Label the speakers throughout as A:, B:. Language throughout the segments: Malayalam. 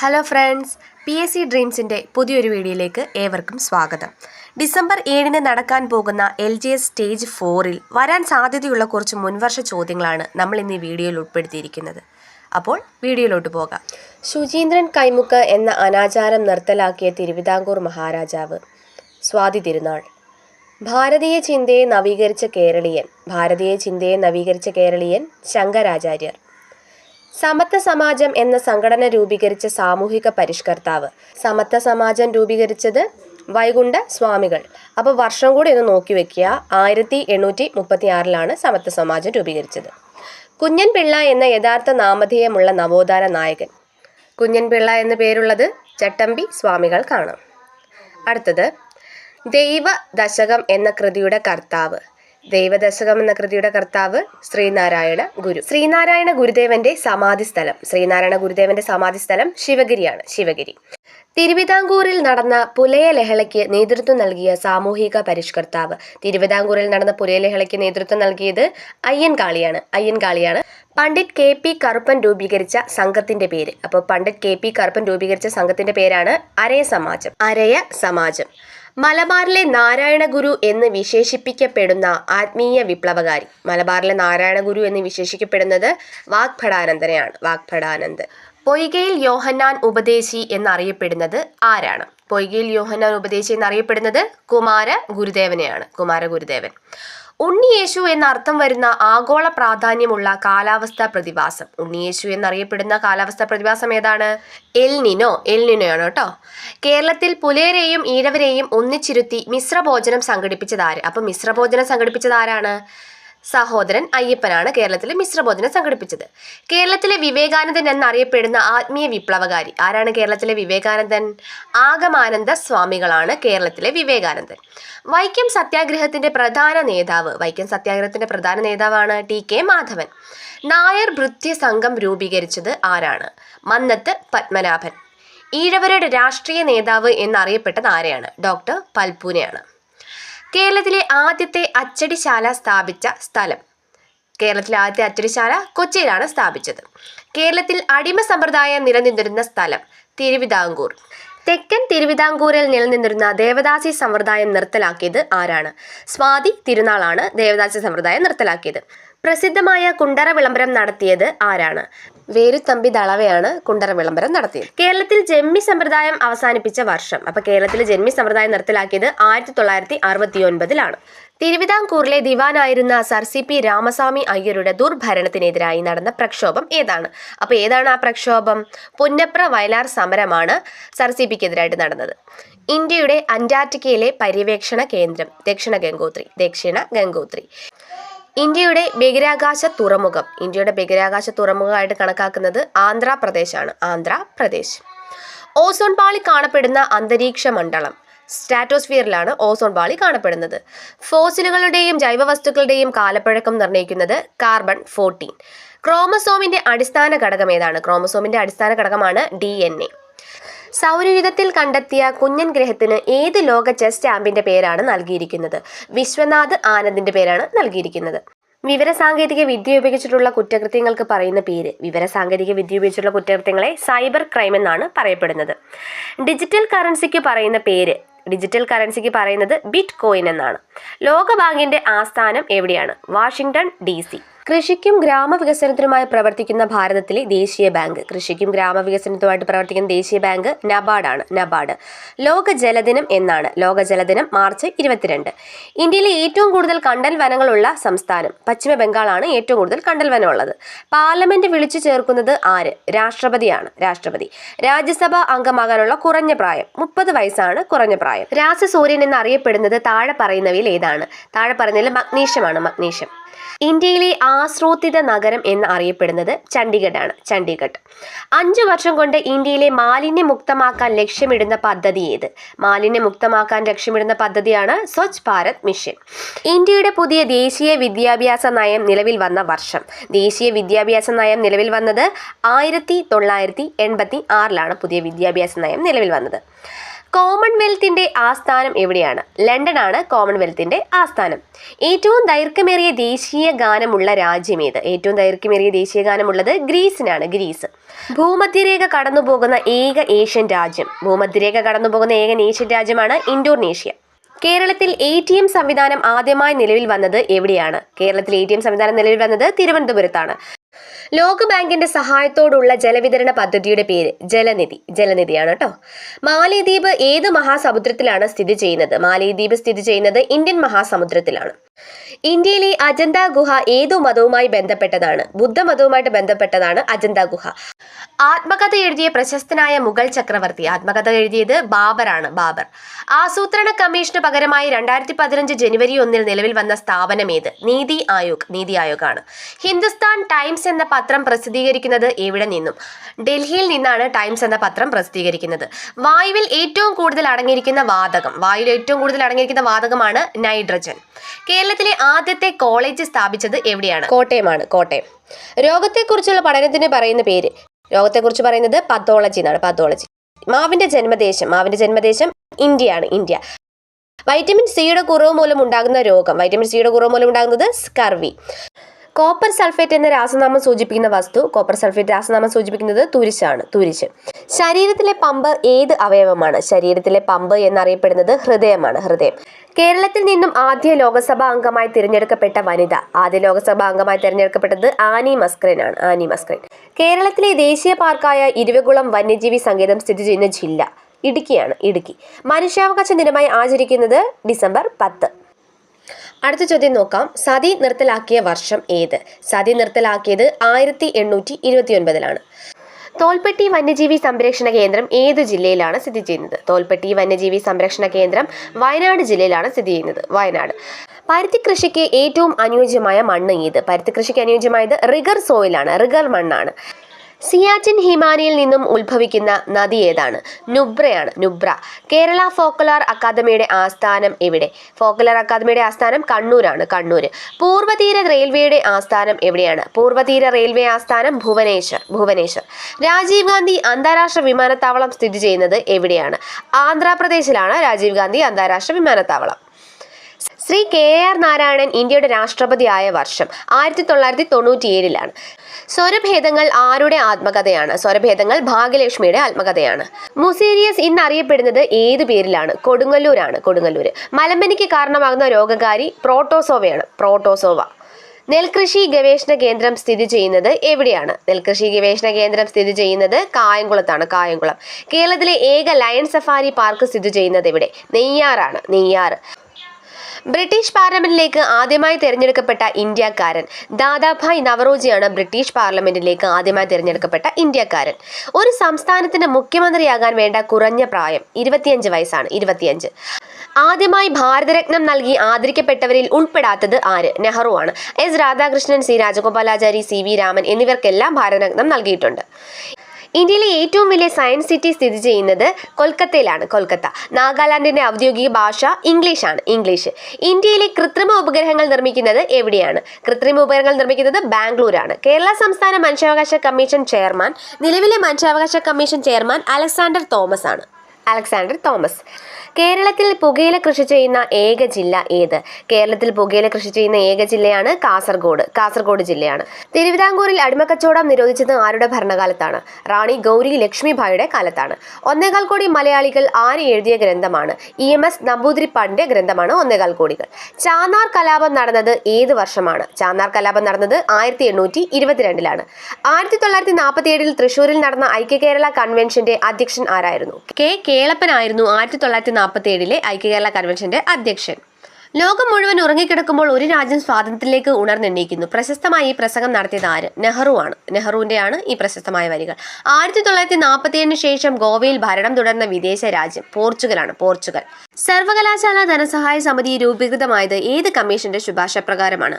A: Hello friends P S C ഡ്രീംസിന്റെ പുതിയൊരു വീഡിയോയിലേക്ക് ഏവർക്കും സ്വാഗതം. ഡിസംബർ ഏഴിന് നടക്കാൻ പോകുന്ന എൽ ജി എസ് സ്റ്റേജ് ഫോറിൽ വരാൻ സാധ്യതയുള്ള കുറച്ച് മുൻവർഷ ചോദ്യങ്ങളാണ് നമ്മൾ ഇന്ന് ഈ വീഡിയോയിൽ ഉൾപ്പെടുത്തിയിരിക്കുന്നത്. അപ്പോൾ വീഡിയോയിലോട്ട് പോകാം. ശുചീന്ദ്രൻ കൈമുക്ക് എന്ന അനാചാരം നിർത്തലാക്കിയ തിരുവിതാംകൂർ മഹാരാജാവ്. സ്വാതി തിരുനാൾ. ഭാരതീയ ചിന്തയെ നവീകരിച്ച കേരളീയൻ ഭാരതീയ ചിന്തയെ നവീകരിച്ച കേരളീയൻ ശങ്കരാചാര്യർ. സമത്വ സമാജം എന്ന സംഘടന രൂപീകരിച്ച സാമൂഹിക പരിഷ്കർത്താവ്. സമത്വ സമാജം രൂപീകരിച്ചത് വൈകുണ്ഠ സ്വാമികൾ. അപ്പോൾ വർഷം കൂടി ഒന്ന് നോക്കി വെക്കുക. ആയിരത്തി എണ്ണൂറ്റി മുപ്പത്തി ആറിലാണ് സമത്വ സമാജം രൂപീകരിച്ചത്. കുഞ്ഞൻ പിള്ള എന്ന യഥാർത്ഥ നാമധേയമുള്ള നവോത്ഥാന നായകൻ. കുഞ്ഞൻ പിള്ള എന്ന പേരുള്ളത് ചട്ടമ്പി സ്വാമികൾക്കാണ് അടുത്തത് ദൈവ ദശകം എന്ന കൃതിയുടെ കർത്താവ്. ദൈവദശകം എന്ന കൃതിയുടെ കർത്താവ് ശ്രീനാരായണ ഗുരു. ശ്രീനാരായണ ഗുരുദേവന്റെ സമാധി സ്ഥലം. ശ്രീനാരായണ ഗുരുദേവന്റെ സമാധി സ്ഥലം ശിവഗിരിയാണ് ശിവഗിരി. തിരുവിതാംകൂറിൽ നടന്ന പുലയ ലഹളയ്ക്ക് നേതൃത്വം നൽകിയ സാമൂഹിക പരിഷ്കർത്താവ്. തിരുവിതാംകൂറിൽ നടന്ന പുലയ ലഹളയ്ക്ക് നേതൃത്വം നൽകിയത് അയ്യൻകാളിയാണ്. അയ്യൻകാളിയാണ് പണ്ഡിറ്റ് കെ പി കറുപ്പൻ രൂപീകരിച്ച സംഘത്തിന്റെ പേര്. അപ്പോൾ പണ്ഡിറ്റ് കെ പി കറുപ്പൻ രൂപീകരിച്ച സംഘത്തിന്റെ പേരാണ് അരയ സമാജം അരയ സമാജം മലബാറിലെ നാരായണ ഗുരു എന്ന് വിശേഷിപ്പിക്കപ്പെടുന്ന ആത്മീയ വിപ്ലവകാരി. മലബാറിലെ നാരായണ ഗുരു എന്ന് വിശേഷിക്കപ്പെടുന്നത് വാഗ്ഭടാനന്ദനെയാണ് വാഗ്ഭടാനന്ദ് പൊയ്കയിൽ യോഹന്നാൻ ഉപദേശി എന്നറിയപ്പെടുന്നത് ആരാണ്? പൊയ്കയിൽ യോഹന്നാൻ ഉപദേശി എന്നറിയപ്പെടുന്നത് കുമാര ഗുരുദേവനെയാണ് കുമാര ഗുരുദേവൻ. ഉണ്ണിയേശു എന്ന അർത്ഥം വരുന്ന ആഗോള പ്രാധാന്യമുള്ള കാലാവസ്ഥാ പ്രതിഭാസം. ഉണ്ണിയേശു എന്നറിയപ്പെടുന്ന കാലാവസ്ഥാ പ്രതിഭാസം ഏതാണ്? എൽനിനോ എൽനിനോയാണ് കേട്ടോ. കേരളത്തിൽ പുലേരെയും ഈഴവരെയും ഒന്നിച്ചിരുത്തി മിശ്രഭോജനം സംഘടിപ്പിച്ചതാര് അപ്പം മിശ്രഭോജനം സംഘടിപ്പിച്ചത് ആരാണ്? സഹോദരൻ അയ്യപ്പനാണ് കേരളത്തിലെ മിശ്രഭോജനം സംഘടിപ്പിച്ചത്. കേരളത്തിലെ വിവേകാനന്ദൻ എന്നറിയപ്പെടുന്ന ആത്മീയ വിപ്ലവകാരി. ആരാണ് കേരളത്തിലെ വിവേകാനന്ദൻ? ആഗമാനന്ദ സ്വാമികളാണ് കേരളത്തിലെ വിവേകാനന്ദൻ. വൈക്കം സത്യാഗ്രഹത്തിന്റെ പ്രധാന നേതാവ്. വൈക്കം സത്യാഗ്രഹത്തിന്റെ പ്രധാന നേതാവാണ് ടി കെ മാധവൻ. നായർ ഭൃത്യ സംഘം രൂപീകരിച്ചത് ആരാണ്? മന്നത്ത് പത്മനാഭൻ. ഈഴവരുടെ രാഷ്ട്രീയ നേതാവ് എന്നറിയപ്പെട്ടത് ആരെയാണ്? ഡോക്ടർ പൽപൂനെയാണ്. കേരളത്തിലെ ആദ്യത്തെ അച്ചടിശാല സ്ഥാപിച്ച സ്ഥലം. കേരളത്തിലെ ആദ്യത്തെ അച്ചടിശാല കൊച്ചിയിലാണ് സ്ഥാപിച്ചത്. കേരളത്തിൽ അടിമ സമ്പ്രദായം നിലനിന്നിരുന്ന സ്ഥലം തിരുവിതാംകൂർ. തെക്കൻ തിരുവിതാംകൂറിൽ നിലനിന്നിരുന്ന ദേവദാസി സമ്പ്രദായം നിർത്തലാക്കിയത് ആരാണ്? സ്വാതി തിരുനാളാണ് ദേവദാസി സമ്പ്രദായം നിർത്തലാക്കിയത്. പ്രസിദ്ധമായ കുണ്ടറ വിളംബരം നടത്തിയത് ആരാണ്? വേരുത്തമ്പി ദളവയാണ് കുണ്ടറ വിളംബരം നടത്തിയത്. കേരളത്തിൽ ജന്മി സമ്പ്രദായം അവസാനിപ്പിച്ച വർഷം. അപ്പൊ കേരളത്തിൽ ജന്മി സമ്പ്രദായം നിർത്തലാക്കിയത് ആയിരത്തി തൊള്ളായിരത്തി അറുപത്തി ഒൻപതിലാണ് തിരുവിതാംകൂറിലെ ദിവാനായിരുന്ന സർ സി പി രാമസ്വാമി അയ്യരുടെ ദുർഭരണത്തിനെതിരായി നടന്ന പ്രക്ഷോഭം ഏതാണ്? അപ്പോൾ ഏതാണ് ആ പ്രക്ഷോഭം? പുന്നപ്ര വയലാർ സമരമാണ് സർ സി പിക്കെതിരായിട്ട് നടന്നത്. ഇന്ത്യയുടെ അന്റാർട്ടിക്കയിലെ പര്യവേക്ഷണ കേന്ദ്രം ദക്ഷിണ ഗംഗോത്രി ദക്ഷിണ ഗംഗോത്രി. ഇന്ത്യയുടെ ബഹിരാകാശ തുറമുഖം. ഇന്ത്യയുടെ ബഹിരാകാശ തുറമുഖമായിട്ട് കണക്കാക്കുന്നത് ആന്ധ്രാപ്രദേശാണ്. ആന്ധ്രാപ്രദേശ്. ഓസോൺ പാളി കാണപ്പെടുന്ന അന്തരീക്ഷ മണ്ഡലം. സ്ട്രാറ്റോസ്ഫിയറിലാണ് ഓസോൺ പാളി കാണപ്പെടുന്നത്. ഫോസിലുകളുടെയും ജൈവവസ്തുക്കളുടെയും കാലപ്പഴക്കം നിർണയിക്കുന്നത് കാർബൺ ഫോർട്ടീൻ. ക്രോമസോമിന്റെ അടിസ്ഥാന ഘടകം ഏതാണ്? ക്രോമസോമിന്റെ അടിസ്ഥാന ഘടകമാണ് ഡി സൗരയുധത്തിൽ കണ്ടെത്തിയ കുഞ്ഞൻ ഗ്രഹത്തിന് ഏത് ലോക ചെസ് ചാമ്പ്യന്റെ പേരാണ് നൽകിയിരിക്കുന്നത്? വിശ്വനാഥ് ആനന്ദിന്റെ പേരാണ് നൽകിയിരിക്കുന്നത്. വിവരസാങ്കേതിക വിദ്യ ഉപയോഗിച്ചിട്ടുള്ള കുറ്റകൃത്യങ്ങൾക്ക് പറയുന്ന പേര്. വിവരസാങ്കേതിക വിദ്യ ഉപയോഗിച്ചിട്ടുള്ള കുറ്റകൃത്യങ്ങളെ സൈബർ ക്രൈം എന്നാണ് പറയപ്പെടുന്നത്. ഡിജിറ്റൽ കറൻസിക്ക് പറയുന്ന പേര്. ഡിജിറ്റൽ കറൻസിക്ക് പറയുന്നത് ബിറ്റ് കോയിൻ എന്നാണ്. ലോകബാങ്കിന്റെ ആസ്ഥാനം എവിടെയാണ്? വാഷിംഗ്ടൺ ഡി കൃഷിക്കും ഗ്രാമവികസനത്തിനുമായി പ്രവർത്തിക്കുന്ന ഭാരതത്തിലെ ദേശീയ ബാങ്ക്. കൃഷിക്കും ഗ്രാമവികസനത്തുമായിട്ട് പ്രവർത്തിക്കുന്ന ദേശീയ ബാങ്ക് നബാർഡാണ്. നബാർഡ്. ലോക ജലദിനം എന്നാണ്. ലോക ജലദിനം മാർച്ച് ഇരുപത്തിരണ്ട്. ഇന്ത്യയിലെ ഏറ്റവും കൂടുതൽ കണ്ടൽ വനങ്ങളുള്ള സംസ്ഥാനം പശ്ചിമ ബംഗാളാണ് ഏറ്റവും കൂടുതൽ കണ്ടൽ വനമുള്ളത്. പാർലമെന്റ് വിളിച്ചു ചേർക്കുന്നത് ആര്? രാഷ്ട്രപതിയാണ്. രാഷ്ട്രപതി. രാജ്യസഭ അംഗമാകാനുള്ള കുറഞ്ഞ പ്രായം മുപ്പത് വയസ്സാണ് കുറഞ്ഞ പ്രായം. രാസസൂര്യൻ എന്നറിയപ്പെടുന്നത് താഴെ പറയുന്നവയിൽ ഏതാണ്? താഴെ പറയുന്നതിൽ മഗ്നീഷ്യമാണ് മഗ്നീഷ്യം. ഇന്ത്യയിലെ ആസൂത്രിത നഗരം എന്ന് അറിയപ്പെടുന്നത് ചണ്ഡീഗഡാണ് ചണ്ഡീഗഡ്. അഞ്ചു വർഷം കൊണ്ട് ഇന്ത്യയിലെ മാലിന്യമുക്തമാക്കാൻ ലക്ഷ്യമിടുന്ന പദ്ധതി ഏത്? മാലിന്യമുക്തമാക്കാൻ ലക്ഷ്യമിടുന്ന പദ്ധതിയാണ് സ്വച്ഛ് ഭാരത് മിഷൻ. ഇന്ത്യയുടെ പുതിയ ദേശീയ വിദ്യാഭ്യാസ നയം നിലവിൽ വന്ന വർഷം. ദേശീയ വിദ്യാഭ്യാസ നയം നിലവിൽ വന്നത് ആയിരത്തി തൊള്ളായിരത്തി എൺപത്തി ആറിലാണ് പുതിയ വിദ്യാഭ്യാസ നയം നിലവിൽ വന്നത്. കോമൺവെൽത്തിന്റെ ആസ്ഥാനം എവിടെയാണ്? ലണ്ടനാണ് കോമൺവെൽത്തിന്റെ ആസ്ഥാനം. ഏറ്റവും ദൈർഘ്യമേറിയ ദേശീയ ഗാനമുള്ള രാജ്യം ഏത് ഏറ്റവും ദൈർഘ്യമേറിയ ദേശീയ ഗാനമുള്ളത് ഗ്രീസിനാണ് ഗ്രീസ്. ഭൂമധ്യരേഖ കടന്നുപോകുന്ന ഏക ഏഷ്യൻ രാജ്യം. ഭൂമധ്യരേഖ കടന്നുപോകുന്ന ഏക ഏഷ്യൻ രാജ്യമാണ് ഇന്തോനേഷ്യ. കേരളത്തിൽ എ ടി എം സംവിധാനം ആദ്യമായി നിലവിൽ വന്നത് എവിടെയാണ്? കേരളത്തിൽ എ ടി എം സംവിധാനം നിലവിൽ വന്നത് തിരുവനന്തപുരത്താണ്. ലോകബാങ്കിന്റെ സഹായത്തോടുള്ള ജലവിതരണ പദ്ധതിയുടെ പേര് ജലനിധി ജലനിധിയാണ് കേട്ടോ മാലിദ്വീപ് ഏത് മഹാസമുദ്രത്തിലാണ് സ്ഥിതി ചെയ്യുന്നത്? മാലിദ്വീപ് സ്ഥിതി ചെയ്യുന്നത് ഇന്ത്യൻ മഹാസമുദ്രത്തിലാണ്. ഇന്ത്യയിലെ അജന്ത ഗുഹ ഏതു മതവുമായി ബന്ധപ്പെട്ടതാണ്? ബുദ്ധമതവുമായിട്ട് ബന്ധപ്പെട്ടതാണ് അജന്ത ഗുഹ. ആത്മകഥ എഴുതിയ പ്രശസ്തനായ മുഗൾ ചക്രവർത്തി ആത്മകഥ എഴുതിയത് ബാബറാണ് ബാബർ. ആസൂത്രണ കമ്മീഷന് പകരമായി രണ്ടായിരത്തി പതിനഞ്ച് ജനുവരി ഒന്നിൽ നിലവിൽ വന്ന സ്ഥാപനം ഏത്? നീതി ആയോഗ് നീതി ആയോഗാണ്. ഹിന്ദുസ്ഥാൻ ടൈംസ് എന്ന പത്രം പ്രസിദ്ധീകരിക്കുന്നത് എവിടെ നിന്നും? ഡൽഹിയിൽ നിന്നാണ് ടൈംസ് എന്ന പത്രം പ്രസിദ്ധീകരിക്കുന്നത്. വായുവിൽ ഏറ്റവും കൂടുതൽ അടങ്ങിയിരിക്കുന്ന വാതകം വായുവിൽ ഏറ്റവും കൂടുതൽ അടങ്ങിയിരിക്കുന്ന വാതകമാണ് നൈട്രജൻ. കേരളത്തിലെ ആദ്യത്തെ കോളേജ് സ്ഥാപിച്ചത് എവിടെയാണ്? കോട്ടയമാണ് കോട്ടയം. രോഗത്തെക്കുറിച്ചുള്ള പഠനത്തിന് പറയുന്ന പേര്. രോഗത്തെക്കുറിച്ച് പറയുന്നത് പത്തോളജി എന്നാണ് പത്തോളജി മാവിന്റെ ജന്മദേശം മാവിന്റെ ജന്മദേശം ഇന്ത്യയാണ് ഇന്ത്യ. വൈറ്റമിൻ സിയുടെ കുറവ് മൂലം ഉണ്ടാകുന്ന രോഗം. വൈറ്റമിൻ സിയുടെ കുറവ് മൂലം ഉണ്ടാകുന്നത് സ്കർവി കോപ്പർ സൾഫേറ്റ് എന്ന രാസനാമം സൂചിപ്പിക്കുന്ന വസ്തു കോപ്പർ സൾഫേറ്റ് രാസനാമം സൂചിപ്പിക്കുന്നത് തുരിശാണ് തുരിശ്. ശരീരത്തിലെ പമ്പ് ഏത് അവയവമാണ്? ശരീരത്തിലെ പമ്പ് എന്നറിയപ്പെടുന്നത് ഹൃദയമാണ് ഹൃദയം. കേരളത്തിൽ നിന്നും ആദ്യ ലോകസഭാ അംഗമായി തിരഞ്ഞെടുക്കപ്പെട്ട വനിത. ആദ്യ ലോകസഭാ അംഗമായി തിരഞ്ഞെടുക്കപ്പെട്ടത് ആനി മസ്ക്രനാണ് ആനി മസ്ക്രൻ. കേരളത്തിലെ ദേശീയ പാർക്കായ ഇരുവകുളം വന്യജീവി സങ്കേതം സ്ഥിതി ചെയ്യുന്ന ജില്ല ഇടുക്കിയാണ് ഇടുക്കി. മനുഷ്യാവകാശ ദിനമായി ആചരിക്കുന്നത് ഡിസംബർ പത്ത്. അടുത്ത ചോദ്യം നോക്കാം. സതി നിർത്തലാക്കിയ വർഷം ഏത്? സതി നിർത്തലാക്കിയത് ആയിരത്തി എണ്ണൂറ്റി ഇരുപത്തി ഒൻപതിലാണ് തോൽപ്പെട്ടി വന്യജീവി സംരക്ഷണ കേന്ദ്രം ഏത് ജില്ലയിലാണ് സ്ഥിതി ചെയ്യുന്നത്? തോൽപ്പെട്ടി വന്യജീവി സംരക്ഷണ കേന്ദ്രം വയനാട് ജില്ലയിലാണ് സ്ഥിതി ചെയ്യുന്നത്. വയനാട്. പരുത്തി കൃഷിക്ക് ഏറ്റവും അനുയോജ്യമായ മണ്ണ് ഏത്? പരുത്തി കൃഷിക്ക് അനുയോജ്യമായത് റിഗർ സോയിലാണ്. റിഗർ മണ്ണാണ്. സിയാച്ചിൻ ഹിമാനിയിൽ നിന്നും ഉത്ഭവിക്കുന്ന നദി ഏതാണ്? നുബ്രയാണ് നുബ്ര. കേരള ഫോക്കലാർ അക്കാദമിയുടെ ആസ്ഥാനം എവിടെ? ഫോക്കലാർ അക്കാദമിയുടെ ആസ്ഥാനം കണ്ണൂരാണ് കണ്ണൂർ പൂർവതീര റെയിൽവേയുടെ ആസ്ഥാനം എവിടെയാണ്? പൂർവതീര റെയിൽവേ ആസ്ഥാനം ഭുവനേശ്വർ ഭുവനേശ്വർ. രാജീവ് ഗാന്ധി അന്താരാഷ്ട്ര വിമാനത്താവളം സ്ഥിതി ചെയ്യുന്നത് എവിടെയാണ്? ആന്ധ്രാപ്രദേശിലാണ് രാജീവ് ഗാന്ധി അന്താരാഷ്ട്ര വിമാനത്താവളം. ശ്രീ കെ ആർ നാരായണൻ ഇന്ത്യയുടെ രാഷ്ട്രപതിയായ വർഷം ആയിരത്തി തൊള്ളായിരത്തി തൊണ്ണൂറ്റിയേഴിലാണ് സ്വരഭേദങ്ങൾ ആരുടെ ആത്മകഥയാണ്? സ്വരഭേദങ്ങൾ ഭാഗ്യലക്ഷ്മിയുടെ ആത്മകഥയാണ്. മുസീരിയസ് ഇന്ന് അറിയപ്പെടുന്നത് ഏത് പേരിലാണ്? കൊടുങ്ങല്ലൂരാണ് കൊടുങ്ങല്ലൂർ മലമ്പനിക്ക് കാരണമാകുന്ന രോഗകാരി പ്രോട്ടോസോവയാണ് പ്രോട്ടോസോവ. നെൽകൃഷി ഗവേഷണ കേന്ദ്രം സ്ഥിതി ചെയ്യുന്നത് എവിടെയാണ്? നെൽകൃഷി ഗവേഷണ കേന്ദ്രം സ്ഥിതി ചെയ്യുന്നത് കായംകുളത്താണ് കായംകുളം. കേരളത്തിലെ ഏക ലയൺ സഫാരി പാർക്ക് സ്ഥിതി ചെയ്യുന്നത് എവിടെ? നെയ്യാറാണ് നെയ്യാറ്. ബ്രിട്ടീഷ് പാർലമെന്റിലേക്ക് ആദ്യമായി തിരഞ്ഞെടുക്കപ്പെട്ട ഇന്ത്യക്കാരൻ ദാദാഭായ് നവറോജിയാണ് ബ്രിട്ടീഷ് പാർലമെന്റിലേക്ക് ആദ്യമായി തിരഞ്ഞെടുക്കപ്പെട്ട ഇന്ത്യക്കാരൻ. ഒരു സംസ്ഥാനത്തിന്റെ മുഖ്യമന്ത്രിയാകാൻ വേണ്ട കുറഞ്ഞ പ്രായം ഇരുപത്തിയഞ്ച് വയസ്സാണ് ഇരുപത്തിയഞ്ച്. ആദ്യമായി ഭാരതരത്നം നൽകി ആദരിക്കപ്പെട്ടവരിൽ ഉൾപ്പെടാത്തത് ആര്? നെഹ്റു ആണ്. S. Radhakrishnan C. Rajagopalachari C. V. Raman എന്നിവർക്കെല്ലാം ഭാരതരത്നം നൽകിയിട്ടുണ്ട്. ഇന്ത്യയിലെ ഏറ്റവും വലിയ സയൻസ് സിറ്റി സ്ഥിതി ചെയ്യുന്നത് കൊൽക്കത്തയിലാണ്. കൊൽക്കത്ത. നാഗാലാൻഡിന്റെ ഔദ്യോഗിക ഭാഷ ഇംഗ്ലീഷാണ്. ഇംഗ്ലീഷ്. ഇന്ത്യയിലെ കൃത്രിമ ഉപഗ്രഹങ്ങൾ നിർമ്മിക്കുന്നത് എവിടെയാണ്? കൃത്രിമ ഉപഗ്രഹങ്ങൾ നിർമ്മിക്കുന്നത് ബാംഗ്ലൂരാണ്. കേരള സംസ്ഥാന മനുഷ്യാവകാശ കമ്മീഷൻ ചെയർമാൻ നിലവിലെ മനുഷ്യാവകാശ കമ്മീഷൻ ചെയർമാൻ അലക്സാണ്ടർ തോമസ് ആണ് അലക്സാണ്ടർ തോമസ്. കേരളത്തിൽ പുകയില കൃഷി ചെയ്യുന്ന ഏക ജില്ല ഏത്? കേരളത്തിൽ പുകയില കൃഷി ചെയ്യുന്ന ഏക ജില്ലയാണ് കാസർഗോഡ്. കാസർഗോഡ് ജില്ലയാണ്. തിരുവിതാംകൂറിൽ അടിമക്കച്ചവടം നിരോധിച്ചത് ആരുടെ ഭരണകാലത്താണ്? റാണി ഗൗരി ലക്ഷ്മിഭായുടെ കാലത്താണ്. ഒന്നേകാൽ കോടി മലയാളികൾ ആര് എഴുതിയ ഗ്രന്ഥമാണ്? ഇ എം എസ് നമ്പൂതിരിപ്പാടിന്റെ ഗ്രന്ഥമാണ് ഒന്നേകാൽ കോടികൾ. ചാന്നാർ കലാപം നടന്നത് ഏത് വർഷമാണ്? ചാന്നാർ കലാപം നടന്നത് ആയിരത്തി എണ്ണൂറ്റി ഇരുപത്തിരണ്ടിലാണ് ആയിരത്തി തൊള്ളായിരത്തി നാൽപ്പത്തി ഏഴിൽ തൃശൂരിൽ നടന്ന ഐക്യ കേരള കൺവെൻഷന്റെ അധ്യക്ഷൻ ആരായിരുന്നു? കെ. കെ. കേളപ്പനായിരുന്നു ആയിരത്തി തൊള്ളായിരത്തി നാൽപ്പത്തി ഏഴിലെ ഐക്യ കേരള കൺവെൻഷന്റെ അധ്യക്ഷൻ. ലോകം മുഴുവൻ ഉറങ്ങിക്കിടക്കുമ്പോൾ ഒരു രാജ്യം സ്വാതന്ത്ര്യത്തിലേക്ക് ഉണർന്നെണ്ണീക്കുന്നു. പ്രശസ്തമായി ഈ പ്രസംഗം നടത്തിയത് ആര്? നെഹ്റു ആണ്. നെഹ്റുവിന്റെയാണ് ഈ പ്രശസ്തമായ വരികൾ. ആയിരത്തി തൊള്ളായിരത്തി നാൽപ്പത്തി ഏഴിന് ശേഷം ഗോവയിൽ ഭരണം തുടർന്ന വിദേശ രാജ്യം പോർച്ചുഗലാണ്. പോർച്ചുഗൽ. സർവകലാശാല ധനസഹായ സമിതി രൂപീകൃതമായത് ഏത് കമ്മീഷന്റെ ശുപാർശ പ്രകാരമാണ്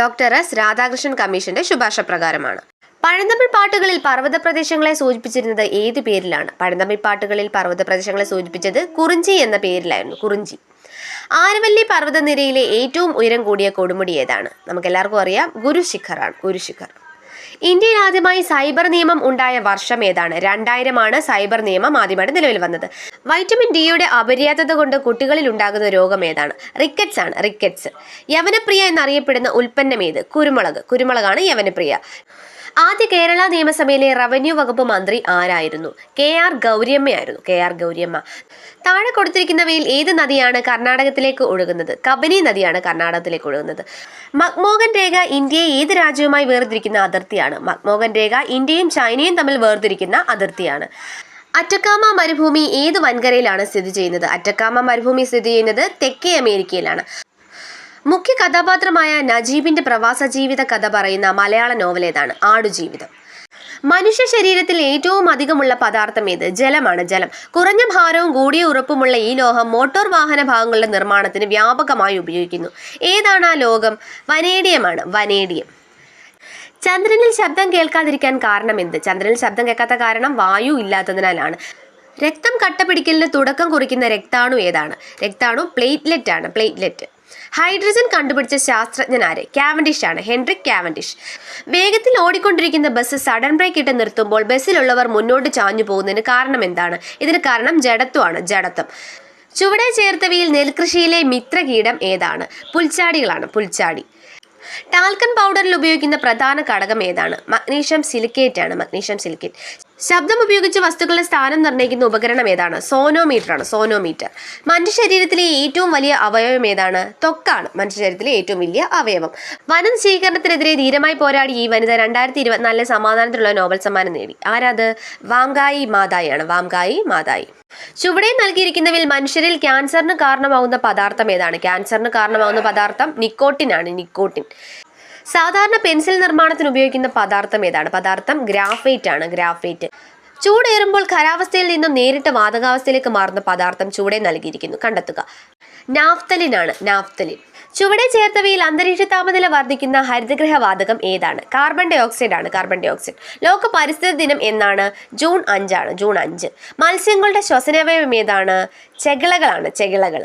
A: ഡോക്ടർ എസ്. രാധാകൃഷ്ണൻ കമ്മീഷന്റെ ശുപാർശ പ്രകാരമാണ് പഴന്തമിഴ് പാട്ടുകളിൽ പർവത പ്രദേശങ്ങളെ സൂചിപ്പിച്ചിരുന്നത് ഏത് പേരിലാണ്? പഴന്തമിഴ് പാട്ടുകളിൽ പർവത പ്രദേശങ്ങളെ സൂചിപ്പിച്ചത് കുറിഞ്ചി എന്ന പേരിലായിരുന്നു കുറിഞ്ചി. ആരവല്ലി പർവതനിരയിലെ ഏറ്റവും ഉയരം കൂടിയ കൊടുമുടി ഏതാണ്? നമുക്ക് എല്ലാവർക്കും അറിയാം ഗുരുശിഖറാണ് ഗുരുശിഖർ. ഇന്ത്യയിൽ ആദ്യമായി സൈബർ നിയമം ഉണ്ടായ വർഷം ഏതാണ്? രണ്ടായിരമാണ് സൈബർ നിയമം ആദ്യമായിട്ട് നിലവിൽ വന്നത്. വൈറ്റമിൻ ഡിയുടെ അപര്യാപ്തത കൊണ്ട് കുട്ടികളിൽ ഉണ്ടാകുന്ന രോഗം ഏതാണ്? റിക്കറ്റ്സ് ആണ് റിക്കറ്റ്സ്. യവനപ്രിയ എന്നറിയപ്പെടുന്ന ഉൽപ്പന്നം ഏത്? കുരുമുളക്. കുരുമുളകാണ് യവനപ്രിയ. ആദ്യ കേരള നിയമസഭയിലെ റവന്യൂ വകുപ്പ് മന്ത്രി ആരായിരുന്നു? K R ഗൗരിയമ്മയായിരുന്നു. K R Gouriamma. താഴെ കൊടുത്തിരിക്കുന്നവയിൽ ഏത് നദിയാണ് കർണാടകത്തിലേക്ക് ഒഴുകുന്നത്? കബനി നദിയാണ് കർണാടകത്തിലേക്ക് ഒഴുകുന്നത്. മക്മോഹൻ രേഖ ഇന്ത്യയെ ഏത് രാജ്യവുമായി വേർതിരിക്കുന്ന അതിർത്തിയാണ്? മക്മോഹൻ രേഖ ഇന്ത്യയും ചൈനയും തമ്മിൽ വേർതിരിക്കുന്ന അതിർത്തിയാണ്. അറ്റക്കാമ മരുഭൂമി ഏത് വൻകരയിലാണ് സ്ഥിതി ചെയ്യുന്നത്? അറ്റക്കാമ മരുഭൂമി സ്ഥിതി ചെയ്യുന്നത് തെക്കേ അമേരിക്കയിലാണ്. മുഖ്യ കഥാപാത്രമായ നജീബിന്റെ പ്രവാസ ജീവിത കഥ പറയുന്ന മലയാള നോവലേതാണ് ആടുജീവിതം. മനുഷ്യ ശരീരത്തിൽ ഏറ്റവും അധികമുള്ള പദാർത്ഥം ഏത്? ജലമാണ് ജലം. കുറഞ്ഞ ഭാരവും കൂടിയ ഉറപ്പുമുള്ള ഈ ലോഹം മോട്ടോർ വാഹന ഭാഗങ്ങളുടെ നിർമ്മാണത്തിന് വ്യാപകമായി ഉപയോഗിക്കുന്നു. ഏതാണ് ആ ലോകം? വനേഡിയമാണ് വനേഡിയം. ചന്ദ്രനിൽ ശബ്ദം കേൾക്കാതിരിക്കാൻ കാരണം എന്ത്? ചന്ദ്രനിൽ ശബ്ദം കേൾക്കാത്ത കാരണം വായു ഇല്ലാത്തതിനാലാണ്. രക്തം കട്ടപിടിക്കലിന് തുടക്കം കുറിക്കുന്ന രക്താണു ഏതാണ്? രക്താണു പ്ലേറ്റ്ലെറ്റ് ആണ് പ്ലേറ്റ്ലെറ്റ്. ഹൈഡ്രജൻ കണ്ടുപിടിച്ച ശാസ്ത്രജ്ഞൻ ആര്? കാവൻഡിഷ് ആണ്. Henry Cavendish. വേഗത്തിൽ ഓടിക്കൊണ്ടിരിക്കുന്ന ബസ് സഡൻ ബ്രേക്ക് ഇട്ട് നിർത്തുമ്പോൾ ബസ്സിലുള്ളവർ മുന്നോട്ട് ചാഞ്ഞു പോകുന്നതിന് കാരണം എന്താണ്? ഇതിന് കാരണം ജഡത്വമാണ്. ജഡത്വം. ചുവടെ ചേർത്തവയിൽ നെൽകൃഷിയിലെ മിത്രകീടം ഏതാണ്? പുൽച്ചാടികളാണ്. പുൽച്ചാടി. ടാൽക്കൻ പൗഡറിൽ ഉപയോഗിക്കുന്ന പ്രധാന ഘടകം ഏതാണ്? മഗ്നീഷ്യം സിലിക്കേറ്റ് ആണ് മഗ്നീഷ്യം സിലിക്കേറ്റ്. ശബ്ദം ഉപയോഗിച്ച് വസ്തുക്കളുടെ സ്ഥാനം നിർണയിക്കുന്ന ഉപകരണം ഏതാണ്? സോനോമീറ്റർ ആണ് സോനോമീറ്റർ. മനുഷ്യ ശരീരത്തിലെ ഏറ്റവും വലിയ അവയവം ഏതാണ്? ത്വക്കാണ് മനുഷ്യ ശരീരത്തിലെ ഏറ്റവും വലിയ അവയവം. വനം സ്വീകരണത്തിനെതിരെ ധീരമായി പോരാടി ഈ വനിത രണ്ടായിരത്തി ഇരുപത്തിനാലിലെ സമാധാനത്തിലുള്ള നോബൽ സമ്മാനം നേടി. ആരാത്? വാംഗായി ആണ് വാംഗായി മാതായി. ചുവടെ നൽകിയിരിക്കുന്നവയിൽ മനുഷ്യരിൽ ക്യാൻസറിന് കാരണമാകുന്ന പദാർത്ഥം ഏതാണ്? ക്യാൻസറിന് കാരണമാകുന്ന പദാർത്ഥം നിക്കോട്ടിൻ ആണ് നിക്കോട്ടിൻ. സാധാരണ പെൻസിൽ നിർമ്മാണത്തിന് ഉപയോഗിക്കുന്ന പദാർത്ഥം ഏതാണ്? പദാർത്ഥം ഗ്രാഫൈറ്റ് ആണ്. ഗ്രാഫൈറ്റ്. ചൂടേറുമ്പോൾ ഖരാവസ്ഥയിൽ നിന്നും നേരിട്ട് വാതകാവസ്ഥയിലേക്ക് മാറുന്ന പദാർത്ഥം ചൂടെ നൽകിയിരിക്കുന്നു. കണ്ടെത്തുക. നാഫ്തലിൻ ആണ്. നാഫ്തലിൻ. ചുവടെ ചേർത്തവയിൽ അന്തരീക്ഷ താപനില വർദ്ധിക്കുന്ന ഹരിതഗ്രഹ വാതകം ഏതാണ്? കാർബൺ ഡൈ ഓക്സൈഡ് ആണ്. കാർബൺ ഡൈ ഓക്സൈഡ് ലോക പരിസ്ഥിതി ദിനം എന്നാണ്. ജൂൺ അഞ്ചാണ്. ജൂൺ അഞ്ച്. മത്സ്യങ്ങളുടെ ശ്വസനവയം ഏതാണ്? ചെകിളകളാണ്. ചെകിളകൾ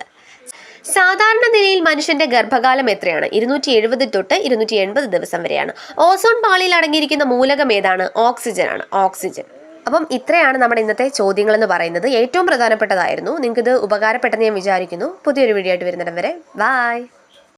A: സാധാരണ നിലയിൽ മനുഷ്യന്റെ ഗർഭകാലം എത്രയാണ്? ഇരുന്നൂറ്റി എഴുപത് തൊട്ട് ഇരുന്നൂറ്റി എൺപത് ദിവസം വരെയാണ്. ഓസോൺ പാളിയിൽ അടങ്ങിയിരിക്കുന്ന മൂലകം ഏതാണ്? ഓക്സിജൻ ആണ് ഓക്സിജൻ. അപ്പം ഇത്രയാണ് നമ്മുടെ ഇന്നത്തെ ചോദ്യങ്ങൾ എന്ന് പറയുന്നത്. ഏറ്റവും പ്രധാനപ്പെട്ടതായിരുന്നു. നിങ്ങൾക്ക് ഇത് ഉപകാരപ്പെട്ടെന്ന് ഞാൻ വിചാരിക്കുന്നു. പുതിയൊരു വീഡിയോ ആയിട്ട് വരുന്നിടം വരെ. ബായ്